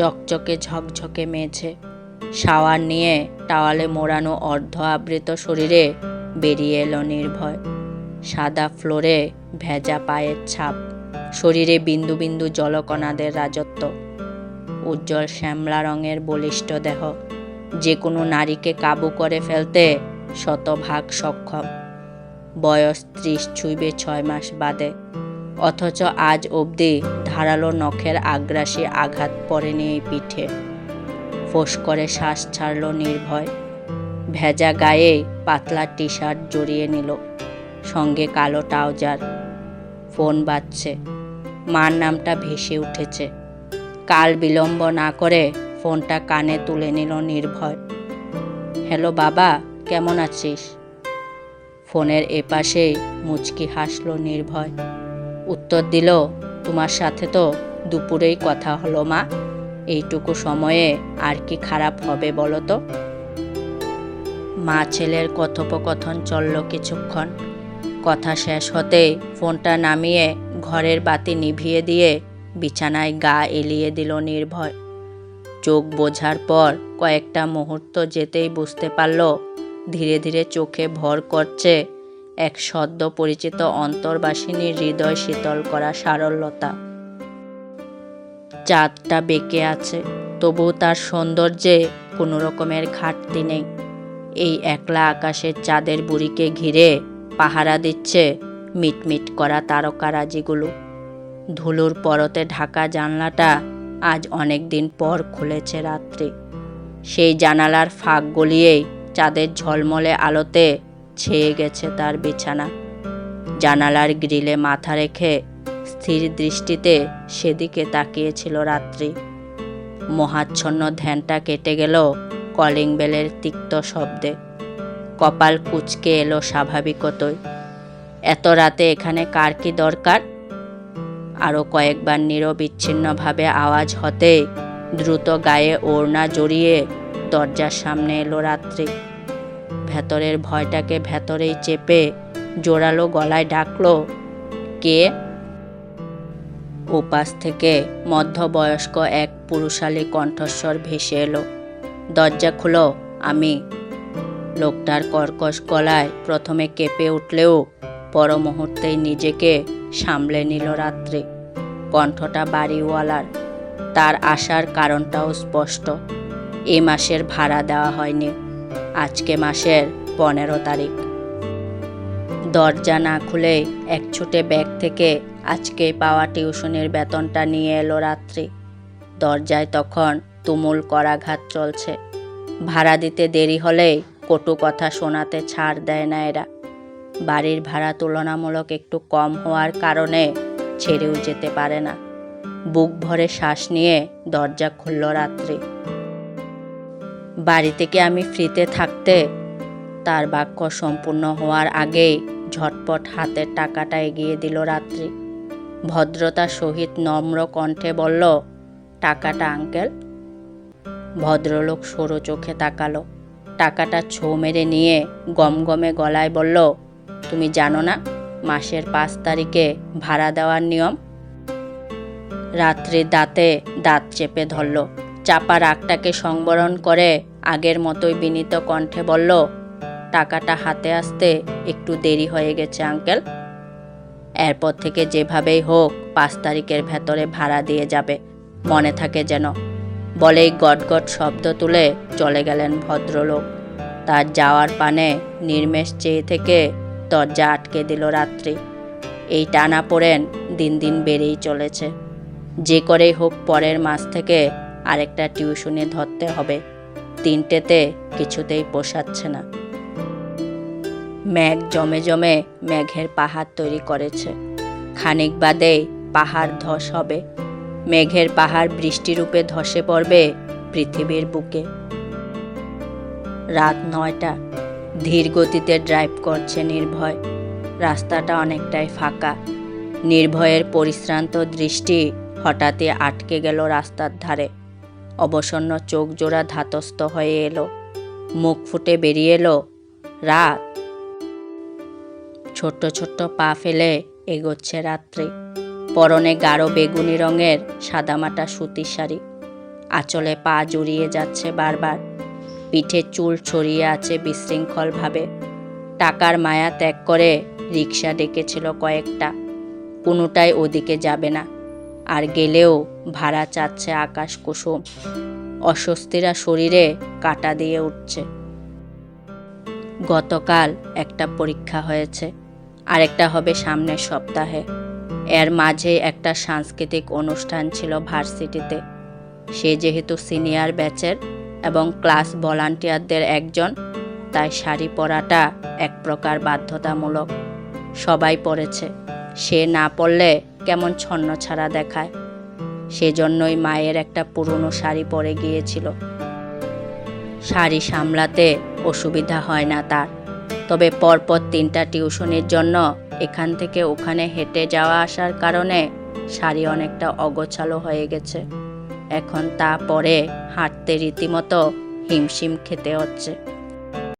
চকচকে ঝকঝকে মেঝে। শাওয়ার নিয়ে টাওয়ালে মোড়ানো অর্ধ আবৃত শরীরে বেরিয়ে এলো নির্ভয়। সাদা ফ্লোরে ভেজা পায়ের ছাপ। শরীরে বিন্দু বিন্দু জলকণাদের রাজত্ব। উজ্জ্বল শ্যামলা রঙের বলিষ্ঠ দেহ। যে কোনো নারীকে কাবু করে ফেলতে শতভাগ সক্ষম। বয়স ত্রিশ ছুঁইবে ছয় মাস বাদে। অথচ আজ অবধি ধারালো নখের আগ্রাসী আঘাত পড়েনি এই পিঠে। ফোঁস করে শ্বাস ছাড়ল নির্ভয়। ভেজা গায়ে পাতলা টি শার্ট জড়িয়ে নিল। সঙ্গে কালো ট্রাউজার। ফোন বাজছে। মার নামটা ভেসে উঠেছে। কাল বিলম্ব না করে ফোনটা কানে তুলে নিল নির্ভয়। হ্যালো বাবা, কেমন আছিস? ফোনের এপাশে মুচকি হাসলো নির্ভয়। উত্তর দিল, তোমার সাথে তো দুপুরেই কথা হলো মা। এইটুকু সময়ে আর কি খারাপ হবে বলো তো? মা ছেলের কথোপকথন চলল কিছুক্ষণ। কথা শেষ হতেই ফোনটা নামিয়ে ঘরের বাতি নিভিয়ে দিয়ে বিছানায় গা এলিয়ে দিল নির্ভয়। চোখ বোঝার পর কয়েকটা মুহূর্ত যেতেই বুঝতে পারল, ধীরে ধীরে চোখে ভর করছে এক সদ্য পরিচিত অন্তর্বাসিনীর হৃদয় শীতল করা সারল্যতা। চাঁদটা বেঁকে আছে তবু তার সৌন্দর্যে কোনো রকমের ঘাটতি নেই। এই একলা আকাশের চাঁদের বুড়িকে ঘিরে পাহারা দিচ্ছে মিটমিট করা তারকারাজিগুলো ধুলোর পরতে ঢাকা জানলাটা আজ অনেক দিন পর খুলেছে রাত্রি। সেই জানালার ফাঁক গলিয়েই চাঁদের ঝলমলে আলোতে ছেয়ে গেছে তার বিছানা। জানালার গ্রিলে মাথা রেখে স্থির দৃষ্টিতে সেদিকে তাকিয়েছিল রাত্রি। মহাচ্ছন্ন ধ্যানটা কেটে গেল কলিং বেলের তিক্ত শব্দে। কপাল কুচকে এলো স্বাভাবিকতই। এত রাতে এখানে কার কি দরকার? আরও কয়েকবার নিরবিচ্ছিন্নভাবে আওয়াজ হতে দ্রুত গায়ে ওড়না জড়িয়ে দরজার সামনে এলো রাত্রি। ভেতরের ভয়টাকে ভেতরেই চেপে জোরালো গলায় ডাকলো, কে? ওপাশ থেকে মধ্যবয়স্ক এক পুরুষালী কণ্ঠস্বর ভেসে এলো, দরজা খুলো, আমি। লোকটার কর্কশ গলায় প্রথমে কেঁপে উঠলেও পর মুহূর্তেই নিজেকে সামলে নিল রাত্রি, কণ্ঠটা বাড়িওয়ালার। তার আসার কারণটাও স্পষ্ট, এ মাসের ভাড়া দেওয়া হয়নি। আজকে মাসের পনেরো তারিখ। দরজা না খুলে এক ছুটে ব্যাগ থেকে আজকে পাওয়া টিউশনের বেতনটা নিয়ে এলো রাত্রি। দরজায় তখন তুমুল করাঘাত চলছে। ভাড়া দিতে দেরি হলেই কটু কথা শোনাতে ছাড় দেয় না এরা। বাড়ির ভাড়া তুলনামূলক একটু কম হওয়ার কারণে ছেড়েও যেতে পারে না। বুক ভরে শ্বাস নিয়ে দরজা খুলল রাত্রি। বাড়ি থেকে আমি ফ্রিতে থাকতে তার বাক্য সম্পূর্ণ হওয়ার আগেই ঝটপট হাতের টাকাটা এগিয়ে দিল রাত্রি। ভদ্রতার সহিত নম্র কণ্ঠে বলল, টাকাটা, আঙ্কেল? ভদ্রলোক সরু চোখে তাকালো। টাকাটা ছো মেরে নিয়ে গমগমে গলায় বলল, তুমি জানো না মাসের পাঁচ তারিখে ভাড়া দেওয়ার নিয়ম? রাত্রির দাঁতে দাঁত চেপে ধরল। চাপা রাগটাকে সংবরণ করে আগের মতোই বিনীত কণ্ঠে বলল, টাকাটা হাতে আসতে একটু দেরি হয়ে গেছে, আঙ্কেল। এরপর থেকে যেভাবেই হোক পাঁচ তারিখের ভেতরে ভাড়া দিয়ে যাবে। মনে থাকে যেন বলেই গটগট শব্দ তুলে চলে গেলেন ভদ্রলোক। তার যাওয়ার পানে নির্মেষ চেয়ে থেকে দরজা আটকে দিল রাত্রি। এই টানা পড়েন দিন দিন বেড়েই চলেছে। যে করেই হোক পরের মাস থেকে আরেকটা টিউশনে ধরতে হবে। তিনটেতে কিছুতেই পোষাচ্ছে না। মেঘ জমে জমে মেঘের পাহাড় তৈরি করেছে। খানিক বাদেই পাহাড় ধস হবে। মেঘের পাহাড় বৃষ্টিরূপে ধসে পড়বে পৃথিবীর বুকে। রাত নয়টা। ধীর গতিতে ড্রাইভ করছে নির্ভয়। রাস্তাটা অনেকটাই ফাঁকা। নির্ভয়ের পরিশ্রান্ত দৃষ্টি হঠাৎই আটকে গেল রাস্তার ধারে। অবসন্ন চোখ জোড়া ধাতস্থ হয়ে এলো। মুখ ফুটে বেরিয়ে এলো। রাত। ছোট্ট ছোট্ট পা ফেলে এগোচ্ছে রাত্রি। পরনে গাঢ় বেগুনি রঙের সাদামাটা সুতির শাড়ি। আঁচলে পা জড়িয়ে যাচ্ছে বারবার। পিঠে চুল ছড়িয়ে আছে বিশৃঙ্খলভাবে। টাকার মায়া ত্যাগ করে রিক্সা ডেকেছিল কয়েকটা। কোনোটাই ওদিকে যাবে না। আর গেলেও ভাড়া চাচ্ছে আকাশ কুসুম। অস্বস্তিরা শরীরে কাটা দিয়ে উঠছে। গতকাল একটা পরীক্ষা হয়েছে, আরেকটা হবে সামনের সপ্তাহে। এর মাঝে একটা সাংস্কৃতিক অনুষ্ঠান ছিল ভার্সিটিতে। সে যেহেতু সিনিয়র ব্যাচের এবং ক্লাস ভলান্টিয়ারদের একজন, তাই শাড়ি পরাটা এক প্রকার বাধ্যতামূলক। সবাই পরেছে। সে না পরলে কেমন ছন্ন ছাড়া দেখায়। সেজন্যই মায়ের একটা পুরনো শাড়ি পরে গিয়েছিল। শাড়ি সামলাতে অসুবিধা হয় না তার। তবে পরপর তিনটা টিউশনের জন্য এখান থেকে ওখানে হেঁটে যাওয়া আসার কারণে শাড়ি অনেকটা অগোছালো হয়ে গেছে। এখন তা পরে হাঁটতে রীতিমতো হিমশিম খেতে হচ্ছে।